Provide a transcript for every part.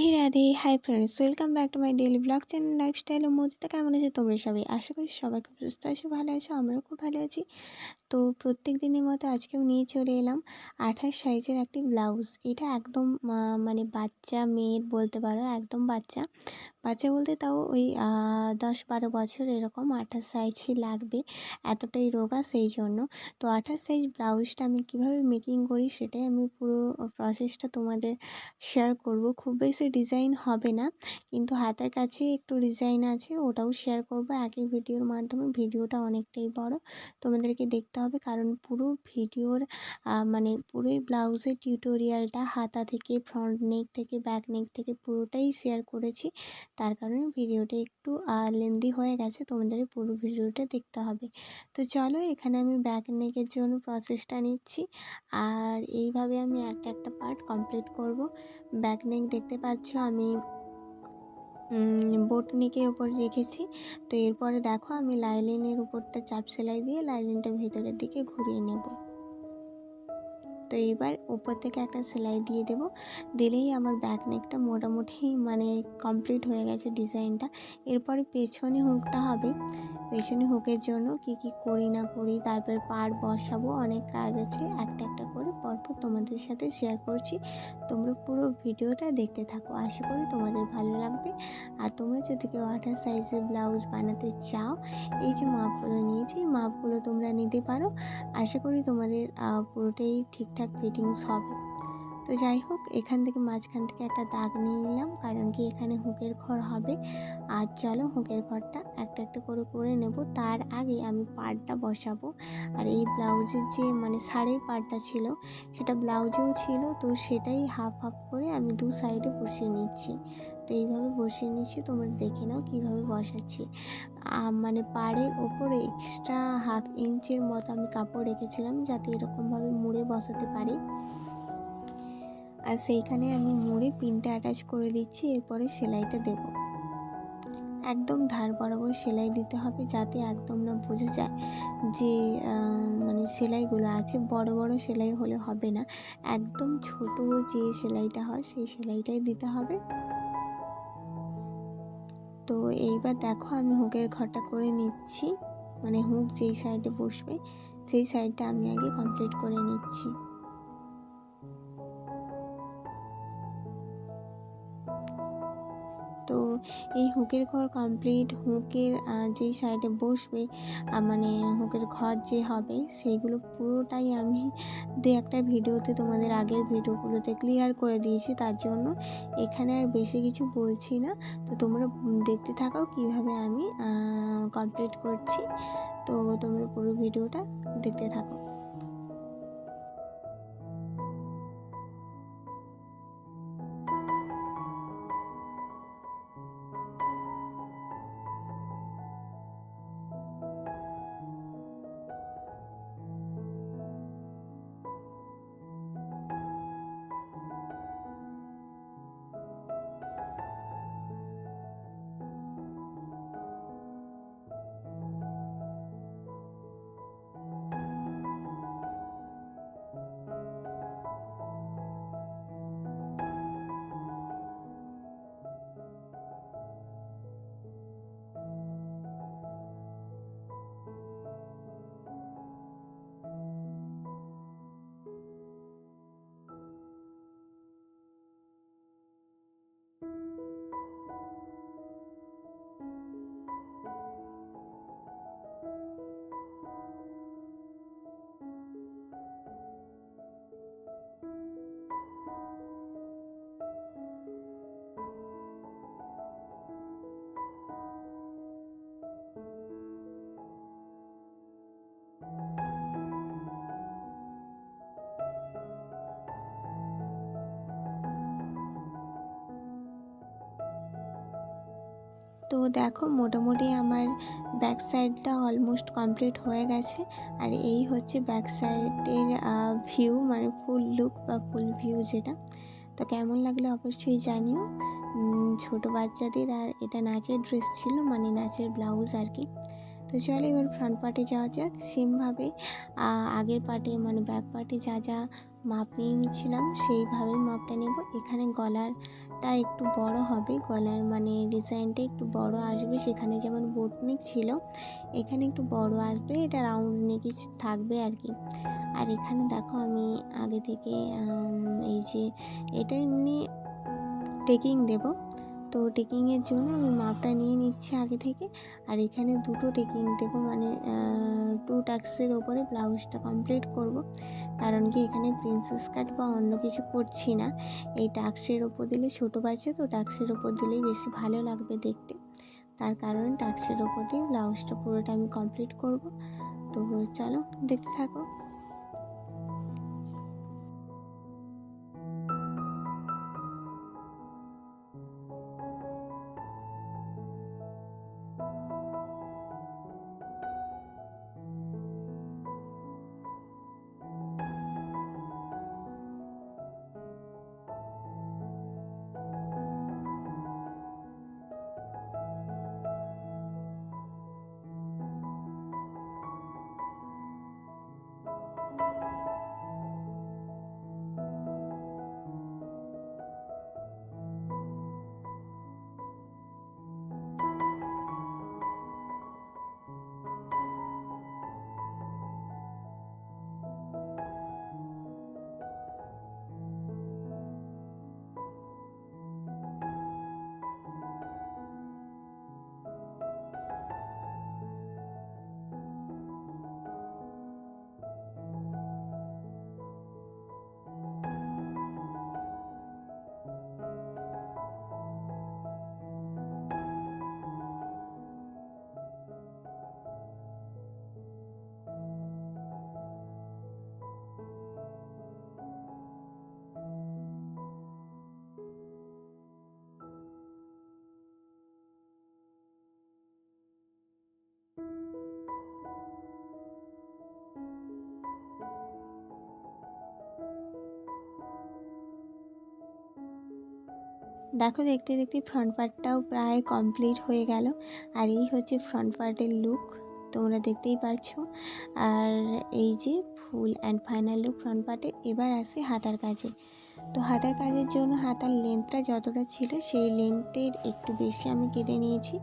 Radhe Radhe hi friends welcome back to my daily blog channel lifestyle ও মোদিতে কেমন আছে তোমরা সবাই? আশা করি সবাই খুব সুস্থ আছো, ভালো আছো, আমরাও খুব ভালো আছি। তো প্রত্যেক দিনের মতো আজকেও নিয়ে চলে এলাম আঠাশ সাইজের একটি ব্লাউজ। এটা একদম মানে বাচ্চা, মেয়ের বলতে পারো, একদম বাচ্চা। বাচ্চা বলতে তাও ওই দশ বারো বছর এরকম আঠাশ সাইজই লাগবে, এতটাই রোগা সেই জন্য। তো আঠাশ সাইজ ব্লাউজটা আমি কীভাবে মেকিং করি সেটাই আমি পুরো প্রসেসটা তোমাদের শেয়ার করব। খুব বেশি ডিজাইন হবে না। কিন্তু হাতের কাছে একটু ডিজাইন আছে, ওটাও শেয়ার করব। একই ভিডিওর মাধ্যমে ভিডিওটা অনেকটাই বড়। তোমাদেরকে দেখতে হবে কারণ পুরো ভিডিওর মানে পুরোই ব্লাউজের টিউটোরিয়ালটা হাতা থেকে ফ্রন্ট নেক থেকে ব্যাক নেক থেকে পুরোটাই শেয়ার করেছি। তার কারণে ভিডিওটা একটু লেন্দি হয়ে গেছে। তোমাদের পুরো ভিডিওটা দেখতে হবে। তো চলো এখানে আমি ব্যাক নেকের জন্য প্রসেসটা নিচ্ছি। আর এইভাবে আমি একটা একটা পার্ট কমপ্লিট করব। ব্যাক নেক দেখতে পাচ্ছ আমি বোট নেকের উপরে রেখেছি। তো এরপরে দেখো আমি লাইলিনের উপরটা চাপ সেলাই দিয়ে লাইলিনটা ভেতরের দিকে ঘুরিয়ে নেব। তো এবার উপর থেকে একটা সেলাই দিয়ে দেব। দিলেই আমার ব্যাক নেকটা মোটামুটি মানে কমপ্লিট হয়ে গেছে ডিজাইনটা এরপরে পেছনে হুকটা হবে। পেছনে হুকের জন্য কি কি করি না করি, তারপর পার বসাবো, অনেক কাজ আছে, একটা একটা করে পরপর তোমাদের সাথে শেয়ার করছি। তোমরা পুরো ভিডিওটা দেখতে থাকো, আশা করি তোমাদের ভালো লাগবে। আর তোমরা যদি কেউ আঠাশ সাইজের ব্লাউজ বানাতে চাও, এই যে মাপগুলো নিয়েছি, এই মাপগুলো তোমরা নিতে পারো। আশা করি তোমাদের পুরোটাই ঠিকঠাক ফিটিংস হবে। তো যাই হোক, এখান থেকে মাঝখান থেকে একটা দাগ নিয়ে নিলাম, কারণ কি এখানে হুকের ঘর হবে। আর চলো হুকের ঘরটা একটা একটা করে করে নেব। তার আগে আমি পাড়টা বসাবো। আর এই ব্লাউজের যে মানে শাড়ির পাড়টা ছিল, সেটা ব্লাউজেও ছিল, তো সেটাই হাফ হাফ করে আমি দু সাইডে বসিয়ে নিচ্ছি। তো এইভাবে বসিয়ে নিচ্ছি, তোমরা দেখে নাও কীভাবে বসাচ্ছি। মানে পাড়ের ওপরে এক্সট্রা হাফ ইঞ্চের মতো আমি কাপড় রেখেছিলাম, যাতে এরকমভাবে মুড়ে বসাতে পারি। আর সেইখানে আমি মুড়ে পিনটা অ্যাটাচ করে দিচ্ছি, এরপরে সেলাইটা দেব। একদম ধার বরাবর সেলাই দিতে হবে যাতে একদম না বোঝা যায় যে মানে সেলাইগুলো আছে, বড় বড় সেলাই হলে হবে না। একদম ছোট যে সেলাইটা হয়, সেই সেলাইটাই দিতে হবে। তো এইবার দেখো আমি হুকের ঘরটা করে নিচ্ছি মানে হুক যেই সাইডে বসবে, সেই সাইডটা আমি আগে কমপ্লিট করে নিচ্ছি। এই হুকের ঘর কমপ্লিট হুকের যেই সাইডে বসবে মানে হুকের ঘর যে হবে সেইগুলো পুরোটাই আমি দু একটা ভিডিওতে তোমাদের আগের ভিডিওগুলোতে ক্লিয়ার করে দিয়েছি। তার জন্য এখানে আর বেশি কিছু বলছি না। তো তোমরা দেখতে থাকাও কীভাবে আমি কমপ্লিট করছি। তো তোমরা পুরো ভিডিওটা দেখতে থাকো। তো দেখো মোটামুটি আমার ব্যাক সাইডটা অলমোস্ট কমপ্লিট হয়ে গেছে। আর এই হচ্ছে ব্যাক সাইডের ভিউ মানে ফুল লুক বা ফুল ভিউ যেটা। তো কেমন লাগল অবশ্যই জানিও। ছোট বাচ্চাদের আর এটা নাচের ড্রেস ছিল মানে নাচের ব্লাউজ আর কি। তো চলো এবার ফ্রন্ট পার্টে যাওয়া যাক। সেমভাবে আগের পার্টে মানে ব্যাক পার্টে যা যা মাপ নিয়ে নিয়েছিলাম সেইভাবে মাপটা নেব। এখানে গলারটা একটু বড় হবে, গলার মানে ডিজাইনটা একটু বড় আসবে। সেখানে যেমন বোট নেক ছিল, এখানে একটু বড় আসবে, এটা রাউন্ড নেকই থাকবে আর কি আর এখানে দেখো আমি আগে থেকে এই যে, এটা এমনি টেকিং দেব। তো টেকিংয়ের জন্য আমি মাপটা নিয়ে নিচ্ছি আগে থেকে। আর এখানে দুটো টেকিং দেবো মানে টু টাক্সের ওপরে ব্লাউজটা কমপ্লিট করব। কারণ কি এখানে প্রিন্সেস কাট বা অন্য কিছু করছি না। এই টাক্সের ওপর দিলে ছোটো বাচ্চা, তো টাক্সের ওপর দিলেই বেশি ভালো লাগবে দেখতে। তার কারণে টাক্সের ওপর দিয়ে ব্লাউজটা পুরোটা আমি কমপ্লিট করব। তো চলো দেখতে থাকো। দেখো, দেখতে দেখতে ফ্রন্ট পার্টটাও প্রায় কমপ্লিট হয়ে গেল। আর এই হচ্ছে ফ্রন্ট পার্টের লুক তোমরা দেখতেই পারছ। আর এই যে full and final look front পার্টের এবার আসে হাতার কাজে। তো হাতার কাজের জন্য হাতার লেন্থটা যতটা ছিল সেই লেন্থের একটু বেশি আমি কেটে নিয়েছি।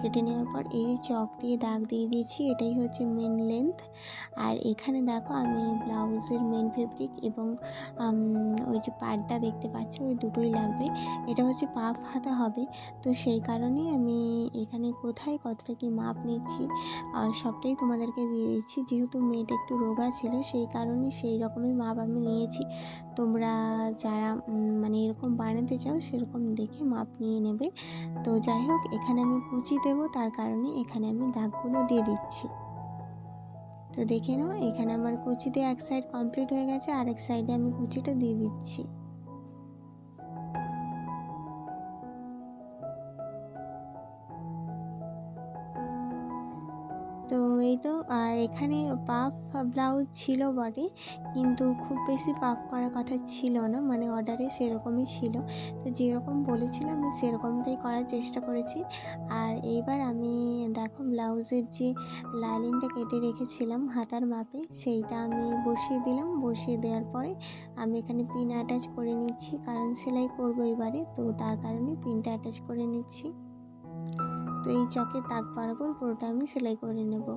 কেটে নেওয়ার পর এই যে চক দিয়ে দাগ দিয়ে দিয়েছি, এটাই হচ্ছে মেন লেন্থ আর এখানে দেখো আমি ব্লাউজের মেন ফেব্রিক এবং ওই যে পাড়টা দেখতে পাচ্ছ, ওই দুটোই লাগবে। এটা হচ্ছে পাফ হাতা হবে। তো সেই কারণেই আমি এখানে কোথায় কতটা কি মাপ নিচ্ছি, আর সবটাই তোমাদেরকে দিয়ে দিচ্ছি। যেহেতু মেয়েটা একটু রোগা ছিল, সেই কারণে সেই রকমই মাপ আমি নিয়েছি। তোমরা যারা মানে এরকম বানাতে চাও সেরকম দেখে মাপ নিয়ে নেবে। তো যাই হোক, এখানে আমি কুচি দেব, তার কারণে এখানে আমি দাগগুলো দিয়ে দিচ্ছি। তো দেখে নাও, এখানে আমার কুচিতে এক সাইড কমপ্লিট হয়ে গেছে আর এক সাইডে আমি কুচিটা দিয়ে দিচ্ছি। তো এই তো, আর এখানে পাফ ব্লাউজ ছিল বটে, কিন্তু খুব বেশি পাফ করার কথা ছিল না মানে অর্ডারে সেরকমই ছিল। তো যেরকম বলেছিলাম, আমি সেরকমটাই করার চেষ্টা করেছি। আর এইবার আমি, দেখো ব্লাউজের যে লাইনিংটা কেটে রেখেছিলাম হাতার মাপে, সেইটা আমি বসিয়ে দিলাম। বসিয়ে দেওয়ার পরে আমি এখানে পিন অ্যাটাচ করে নিচ্ছি, কারণ সেলাই করব এবারে, তো তার কারণে পিনটা অ্যাটাচ করে নিচ্ছি। তো এই চকের দাগ বরাবর পুরোটা আমি সেলাই করে নেব।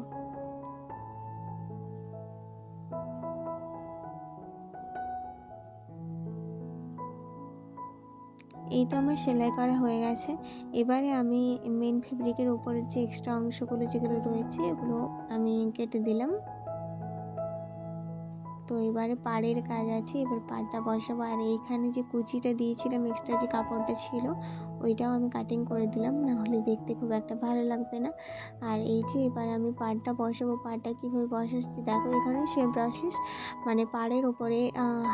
এই তো আমার সেলাই করা হয়ে গেছে। এবারে আমি মেন ফেব্রিকের উপরের যে এক্সট্রা অংশগুলো যেগুলো রয়েছে, এগুলো আমি কেটে দিলাম। তো এবারে পাড়ের কাজ আছে, এবার পাড়টা বসাবো। আর এইখানে যে কুচিটা দিয়েছিলাম এক্সট্রা যে কাপড়টা ছিল, ওইটাও আমি কাটিং করে দিলাম না হলে দেখতে খুব একটা ভালো লাগবে না। আর এই যে এবার আমি পাড়টা বসাবো, পাড়টা কীভাবে বসাচ্ছি, দেখো এখানে সেম প্রসেস মানে পাড়ের ওপরে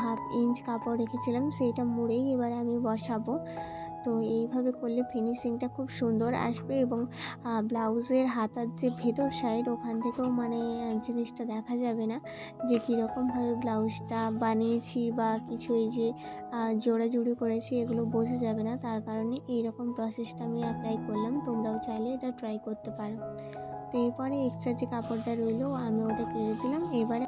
হাফ ইঞ্চ কাপড় রেখেছিলাম, সেইটা মুড়েই এবার আমি বসাবো। তো এইভাবে করলে ফিনিশিংটা খুব সুন্দর আসবে এবং ব্লাউজের হাতার যে ভেতর সাইড ওখান থেকেও মানে জিনিসটা দেখা যাবে না। যে কীরকমভাবে ব্লাউজটা বানিয়েছি বা কিছু এই যে জোড়াজুড়ি করেছি এগুলো বোঝা যাবে না। তার কারণে এইরকম প্রসেসটা আমি অ্যাপ্লাই করলাম। তোমরাও চাইলে এটা ট্রাই করতে পারো। তো এরপরে এক্সট্রা যে কাপড়টা রইল, আমি ওটা কেটে দিলাম। এবারে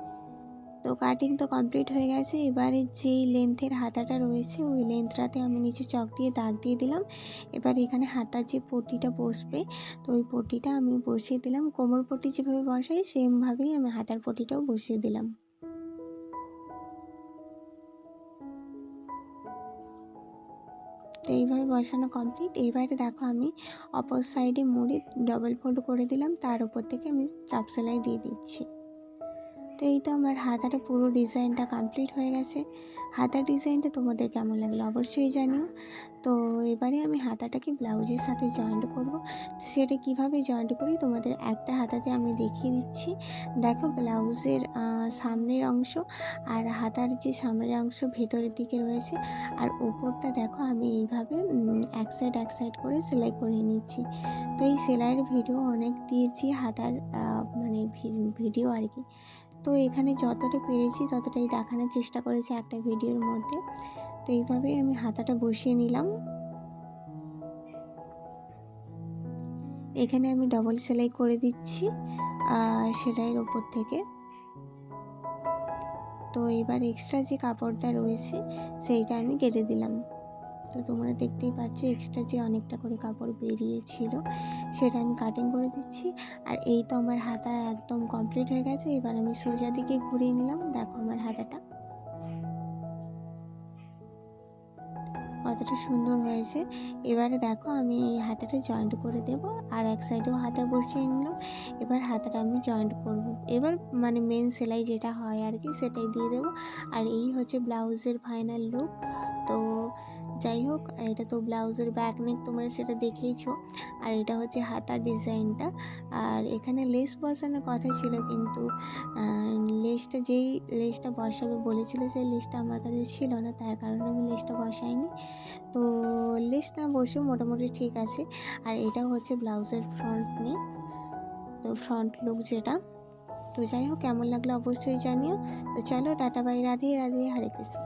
তো কাটিং তো কমপ্লিট হয়ে গেছে। এবারে যেই লেন্থের হাতাটা রয়েছে, ওই লেন্থটাতে আমি নিচে চক দিয়ে দাগ দিয়ে দিলাম। এবার এখানে হাতার যে পটিটা বসবে, তো ওই পটিটা আমি বসিয়ে দিলাম। কোমর পটি যেভাবে বসাই, সেমভাবেই আমি হাতার পটিটাও বসিয়ে দিলাম। তো এইভাবে বসানো কমপ্লিট এইবারে দেখো আমি অপর সাইডে মুড়ি ডবল ফোল্ড করে দিলাম। তার উপর থেকে আমি চাপ সেলাই দিয়ে দিচ্ছি। তো এই তো আমার হাতাটা পুরো ডিজাইনটা কমপ্লিট হয়ে গেছে। হাতার ডিজাইনটা তোমাদের কেমন লাগল অবশ্যই জানিও। তো এবারে আমি হাতাটাকে ব্লাউজের সাথে জয়েন্ট করব। তো সেটা কীভাবে জয়েন্ট করি তোমাদের একটা হাতাতে আমি দেখিয়ে দিচ্ছি। দেখো ব্লাউজের সামনের অংশ আর হাতার যে সামনের অংশ ভেতরের দিকে রয়েছে আর উপরটা দেখো আমি এইভাবে এক সাইড এক সাইড করে সেলাই করে নিচ্ছি। তো এই সেলাইয়ের ভিডিও অনেক দিয়েছি হাতার মানে ভিডিও আর কি। তো এখানে যতটা পেরেছি, ততটাই দেখানোর চেষ্টা করেছি একটা ভিডিওর মধ্যে। তো এইভাবেই আমি হাতাটা বসিয়ে নিলাম। এখানে আমি ডবল সেলাই করে দিচ্ছি সেলাইয়ের ওপর থেকে। তো এবার এক্সট্রা যে কাপড়টা রয়েছে, সেইটা আমি কেটে দিলাম। তো তোমরা দেখতেই পাচ্ছ এক্সট্রা যে অনেকটা করে কাপড় বেরিয়েছিল, সেটা আমি কাটিং করে দিচ্ছি। আর এই তো আমার হাতা একদম কমপ্লিট হয়ে গেছে, এবার আমি সোজা দিকে ঘুরিয়ে নিলাম। দেখো আমার হাতাটা কতটা সুন্দর হয়েছে। এবারে দেখো আমি এই হাতাটা জয়েন্ট করে দেব, আর এক সাইডেও হাতা বসিয়ে নিলাম। এবার হাতাটা আমি জয়েন্ট করব। এবার মানে মেন সেলাই যেটা হয় আর কি, সেটাই দিয়ে দেবো। আর এই হচ্ছে ব্লাউজের ফাইনাল লুক যাই হোক, এটা তো ব্লাউজের ব্যাক নেক তোমরা সেটা দেখেইছো। আর এটা হচ্ছে হাতার ডিজাইনটা। আর এখানে লেস বসানোর কথা ছিল, কিন্তু লেসটা যেই লেসটা বসাবে বলেছিল, সেই লেসটা আমার কাছে ছিল না, তার কারণে আমি লেসটা বসাইনি। তো লেস না বসে মোটামুটি ঠিক আছে। আর এটা হচ্ছে ব্লাউজের ফ্রন্ট নেক তো ফ্রন্ট লুক যেটা। তো যাই হোক, কেমন লাগল অবশ্যই জানিও। তো চলো, টাটা, বাই, রাধে রাধে, হরে কৃষ্ণ।